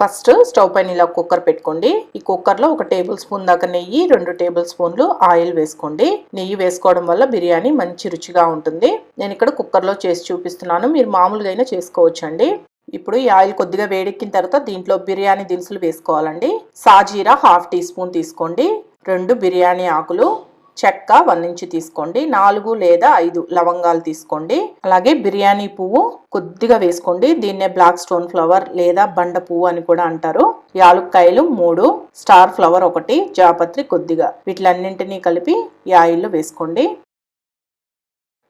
First stove పైన ఇలా cooker పెట్టుకోండి. ఈ కుక్కర్లో ఒక టేబుల్ స్పూన్ దాకా నెయ్యి రెండు టేబుల్ స్పూన్లు ఆయిల్ వేసుకోండి. నెయ్యి వేసుకోవడం వల్ల బిర్యానీ మంచి రుచిగా ఉంటుంది. నేను ఇక్కడ కుక్కర్లో చేసి చూపిస్తున్నాను. మీరు మామూలుగా అయినా చేసుకోవచ్చండి. ఇప్పుడు ఈ ఆయిల్ కొద్దిగా వేడెక్కిన తర్వాత దీంట్లో బిర్యానీ దినుసులు వేసుకోవాలండి. సాజీరా హాఫ్ టీ స్పూన్ తీసుకోండి. రెండు బిర్యానీ ఆకులు చెక్క వన్ తీసుకోండి నాలుగు లేదా ఐదు లవంగాలు తీసుకోండి. అలాగే బిర్యానీ పువ్వు కొద్దిగా వేసుకోండి దీన్నే బ్లాక్ స్టోన్ ఫ్లవర్ లేదా బండ పువ్వు అని కూడా అంటారు. యాలుక్కాయలు మూడు స్టార్ ఫ్లవర్ ఒకటి జాపత్రి కొద్దిగా. వీటిలన్నింటినీ కలిపి ఈ ఆయిల్లో వేసుకోండి.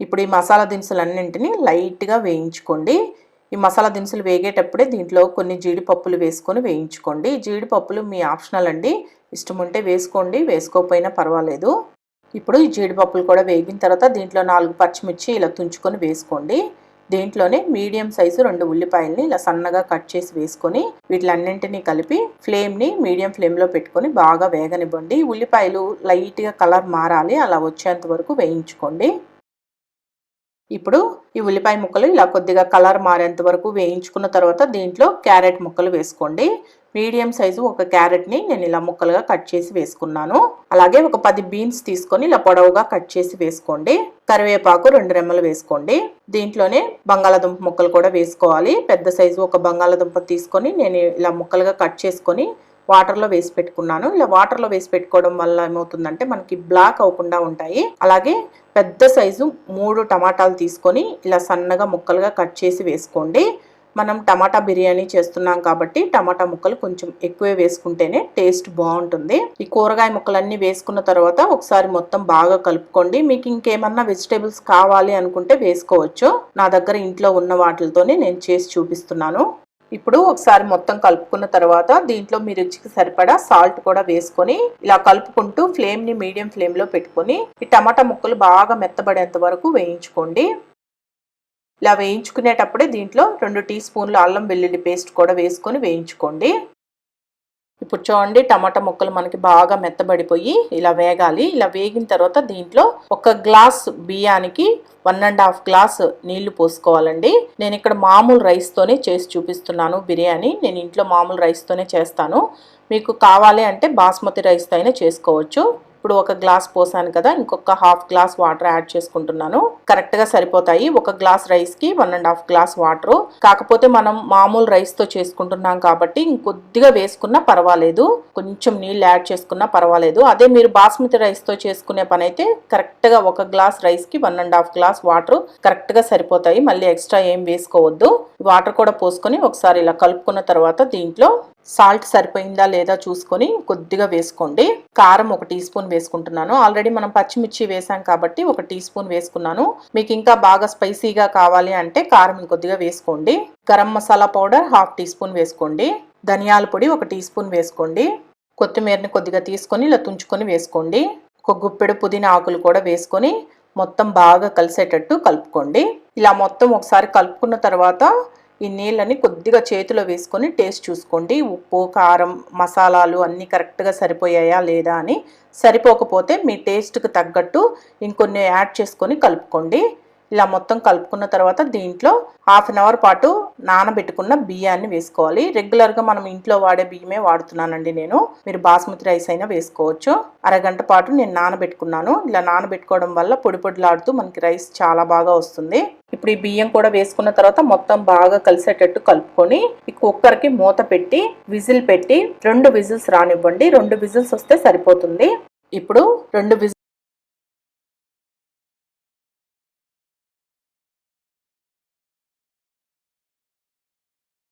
ఇప్పుడు ఈ మసాలా దినుసులన్నింటినీ లైట్గా వేయించుకోండి. ఈ మసాలా దినుసులు వేగేటప్పుడే దీంట్లో కొన్ని జీడిపప్పులు వేసుకొని వేయించుకోండి. జీడిపప్పులు మీ ఆప్షనల్ అండి. ఇష్టం ఉంటే వేసుకోండి వేసుకోకపోయినా పర్వాలేదు. ఇప్పుడు ఈ జీడిపప్పులు కూడా వేగిన తర్వాత దీంట్లో నాలుగు పచ్చిమిర్చి ఇలా తుంచుకొని వేసుకోండి. దీంట్లోనే మీడియం సైజు రెండు ఉల్లిపాయల్ని ఇలా సన్నగా కట్ చేసి వేసుకొని వీటిలన్నింటినీ కలిపి ఫ్లేమ్ని మీడియం ఫ్లేమ్లో పెట్టుకొని బాగా వేగనివ్వండి. ఉల్లిపాయలు లైట్గా కలర్ మారాలి అలా వచ్చేంత వరకు వేయించుకోండి. ఇప్పుడు ఈ ఉల్లిపాయ ముక్కలు ఇలా కొద్దిగా కలర్ మారేంత వరకు వేయించుకున్న తర్వాత దీంట్లో క్యారెట్ ముక్కలు వేసుకోండి. మీడియం సైజు ఒక క్యారెట్ని నేను ఇలా ముక్కలుగా కట్ చేసి వేసుకున్నాను. అలాగే ఒక పది బీన్స్ తీసుకొని ఇలా పొడవుగా కట్ చేసి వేసుకోండి. కరివేపాకు రెండు రెమ్మలు వేసుకోండి. దీంట్లోనే బంగాళాదుంప ముక్కలు కూడా వేసుకోవాలి. పెద్ద సైజు ఒక బంగాళాదుంప తీసుకొని నేను ఇలా ముక్కలుగా కట్ చేసుకొని వాటర్లో వేసి పెట్టుకున్నాను. ఇలా వాటర్లో వేసి పెట్టుకోవడం వల్ల ఏమవుతుందంటే మనకి బ్లాక్ అవ్వకుండా ఉంటాయి. అలాగే పెద్ద సైజు మూడు టమాటాలు తీసుకొని ఇలా సన్నగా ముక్కలుగా కట్ చేసి వేసుకోండి. మనం టమాటా బిర్యానీ చేస్తున్నాం కాబట్టి టమాటా ముక్కలు కొంచెం ఎక్కువే వేసుకుంటేనే టేస్ట్ బాగుంటుంది. ఈ కూరగాయ ముక్కలన్నీ వేసుకున్న తర్వాత ఒకసారి మొత్తం బాగా కలుపుకోండి. మీకు ఇంకేమన్నా వెజిటేబుల్స్ కావాలి అనుకుంటే వేసుకోవచ్చు. నా దగ్గర ఇంట్లో ఉన్న వాటితోనే నేను చేసి చూపిస్తున్నాను. ఇప్పుడు ఒకసారి మొత్తం కలుపుకున్న తర్వాత దీంట్లో మీ రుచికి సరిపడా సాల్ట్ కూడా వేసుకొని ఇలా కలుపుకుంటూ ఫ్లేమ్ని మీడియం ఫ్లేమ్లో పెట్టుకొని ఈ టమాటా ముక్కలు బాగా మెత్తబడేంత వరకు వేయించుకోండి. ఇలా వేయించుకునేటప్పుడే దీంట్లో రెండు టీ స్పూన్లు అల్లం వెల్లుల్లి పేస్ట్ కూడా వేసుకొని వేయించుకోండి. ఇప్పుడు చూడండి టమాటా ముక్కలు మనకి బాగా మెత్తబడిపోయి ఇలా వేగాలి. ఇలా వేగిన తర్వాత దీంట్లో ఒక గ్లాస్ బియ్యానికి వన్ అండ్ హాఫ్ గ్లాస్ నీళ్ళు పోసుకోవాలండి. నేను ఇక్కడ మామూలు రైస్తోనే చేసి చూపిస్తున్నాను బిర్యానీ. నేను ఇంట్లో మామూలు రైస్తోనే చేస్తాను. మీకు కావాలి అంటే బాస్మతి రైస్తో అయినా చేసుకోవచ్చు. ఇప్పుడు ఒక గ్లాస్ పోసాను కదా ఇంకొక హాఫ్ గ్లాస్ వాటర్ యాడ్ చేసుకుంటున్నాను. కరెక్ట్గా సరిపోతాయి. ఒక గ్లాస్ రైస్కి one and half glass water. కాకపోతే మనం మామూలు రైస్తో చేసుకుంటున్నాం కాబట్టి ఇంకొద్దిగా వేసుకున్నా పర్వాలేదు. కొంచెం నీళ్ళు యాడ్ చేసుకున్నా పర్వాలేదు. అదే మీరు బాస్మతి రైస్తో చేసుకునే పని అయితే కరెక్ట్గా ఒక గ్లాస్ రైస్కి one and half glass water కరెక్ట్గా సరిపోతాయి. మళ్ళీ ఎక్స్ట్రా ఏం వేసుకోవద్దు. వాటర్ కూడా పోసుకొని ఒకసారి ఇలా కలుపుకున్న తర్వాత దీంట్లో సాల్ట్ సరిపోయిందా లేదా చూసుకొని కొద్దిగా వేసుకోండి. కారం ఒక టీ స్పూన్ వేసుకుంటున్నాను. ఆల్రెడీ మనం పచ్చిమిర్చి వేసాం కాబట్టి ఒక టీ స్పూన్ వేసుకున్నాను. మీకు ఇంకా బాగా స్పైసీగా కావాలి అంటే కారం ఇంకొద్దిగా వేసుకోండి. Garam masala powder half teaspoon వేసుకోండి. ధనియాల పొడి ఒక టీ స్పూన్ వేసుకోండి. కొత్తిమీరని కొద్దిగా తీసుకొని ఇలా తుంచుకొని వేసుకోండి. ఒక గుప్పెడు పుదీనా ఆకులు కూడా వేసుకొని మొత్తం బాగా కలిసేటట్టు కలుపుకోండి. ఇలా మొత్తం ఒకసారి కలుపుకున్న తర్వాత ఈ నీళ్ళని కొద్దిగా చేతిలో వేసుకొని టేస్ట్ చూసుకోండి. ఉప్పు కారం మసాలాలు అన్నీ కరెక్ట్గా సరిపోయాయా లేదా అని సరిపోకపోతే మీ టేస్ట్కి తగ్గట్టు ఇంకొన్ని యాడ్ చేసుకొని కలుపుకోండి. ఇలా మొత్తం కలుపుకున్న తర్వాత దీంట్లో హాఫ్ అన్ అవర్ పాటు నానబెట్టుకున్న బియ్యాన్ని వేసుకోవాలి. రెగ్యులర్గా మనం ఇంట్లో వాడే బియ్యమే వాడుతున్నానండి నేను. మీరు బాస్మతి రైస్ అయినా వేసుకోవచ్చు. అరగంట పాటు నేను నానబెట్టుకున్నాను. ఇలా నానబెట్టుకోవడం వల్ల పొడి పొడిలాడుతూ మనకి రైస్ చాలా బాగా వస్తుంది. ఇప్పుడు ఈ బియ్యం కూడా వేసుకున్న తర్వాత మొత్తం బాగా కలిసేటట్టు కలుపుకొని ఈ కుక్కర్కి మూత పెట్టి విజిల్ పెట్టి రెండు విజిల్స్ రానివ్వండి. రెండు విజిల్స్ వస్తే సరిపోతుంది. ఇప్పుడు రెండు విజిల్